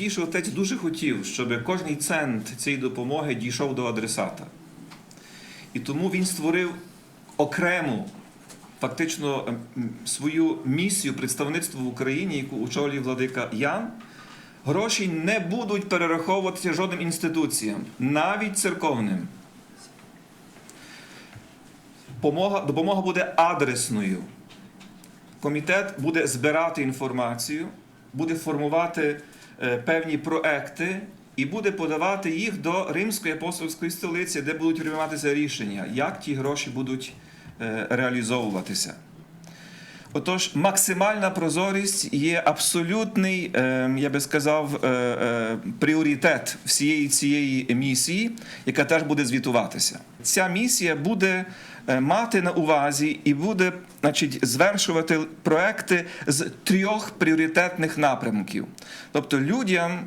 Святійший Отець дуже хотів, щоб кожний цент цієї допомоги дійшов до адресата. І тому він створив окрему, фактично, ем, свою місію представництва в Україні, яку очолює владика Ян. Гроші не будуть перераховуватися жодним інституціям, навіть церковним. Помога, допомога буде адресною. Комітет буде збирати інформацію, буде формувати певні проекти і буде подавати їх до Римської апостольської столиці, де будуть прийматися рішення, як ті гроші будуть е, реалізовуватися. Отож, максимальна прозорість є абсолютний, е, я би сказав, е, е, пріоритет всієї цієї місії, яка теж буде звітуватися. Ця місія буде е, мати на увазі і буде значить, звершувати проекти з трьох пріоритетних напрямків. Тобто людям,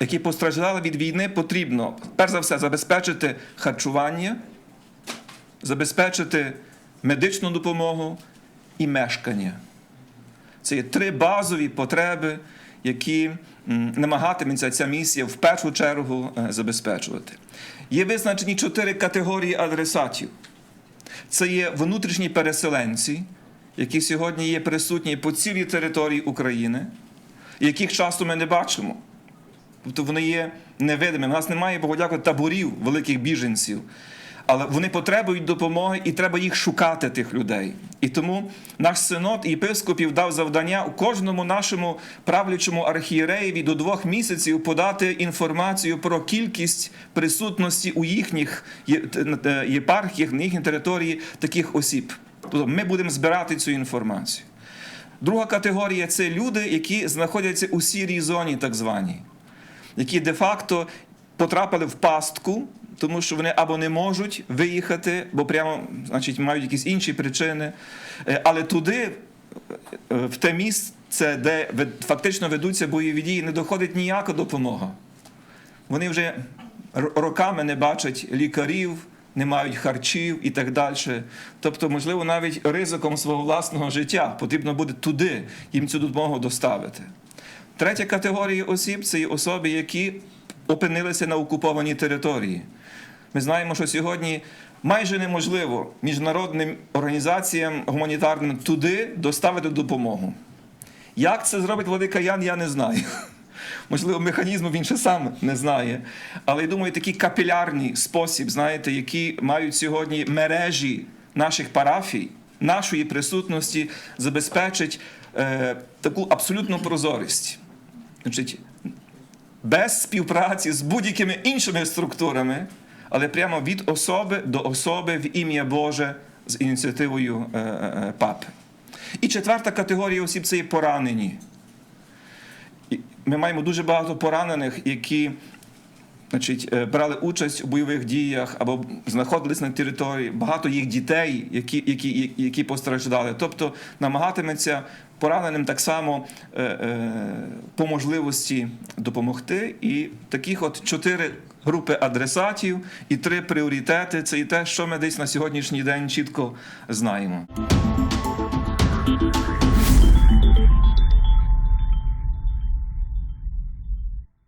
які постраждали від війни, потрібно перш за все забезпечити харчування, забезпечити медичну допомогу і мешкання. Це є три базові потреби, які намагатиметься ця місія в першу чергу е, забезпечувати. Є визначені чотири категорії адресатів. Це є внутрішні переселенці, які сьогодні є присутні по цілій території України, яких часто ми не бачимо. Тобто вони є невидимими. У нас немає, Богу дякую, таборів великих біженців. Але вони потребують допомоги і треба їх шукати, тих людей. І тому наш синод єпископів дав завдання у кожному нашому правлячому архієреєві до двох місяців подати інформацію про кількість присутності у їхніх є- т- е, єпархіях, на їхній території таких осіб. Тобто ми будемо збирати цю інформацію. Друга категорія це люди, які знаходяться у сірій зоні, так званій, які де-факто потрапили в пастку, тому що вони або не можуть виїхати, бо прямо значить, мають якісь інші причини. Е, Але туди, е, в те місце, де фактично ведуться бойові дії, не доходить ніяка допомога. Вони вже роками не бачать лікарів, не мають харчів і так далі. Тобто, можливо, навіть ризиком свого власного життя потрібно буде туди їм цю допомогу доставити. Третя категорія осіб це є особи, які опинилися на окупованій території. Ми знаємо, що сьогодні майже неможливо міжнародним організаціям гуманітарним туди доставити допомогу. Як це зробить Владика Ян, я не знаю. Можливо, механізму він ще сам не знає. Але я думаю, такий капілярний спосіб, знаєте, які мають сьогодні мережі наших парафій, нашої присутності, забезпечить е, таку абсолютну прозорість. Значить, без співпраці з будь-якими іншими структурами, але прямо від особи до особи в ім'я Боже з ініціативою е, е, е, папи. І четверта категорія осіб це є поранені. Ми маємо дуже багато поранених, які значить, е, брали участь у бойових діях або знаходились на території, багато їх дітей, які, які, які постраждали. Тобто намагатиметься пораненим так само е, е, по можливості допомогти. І таких от чотири групи адресатів і три пріоритети це і те, що ми десь на сьогоднішній день чітко знаємо.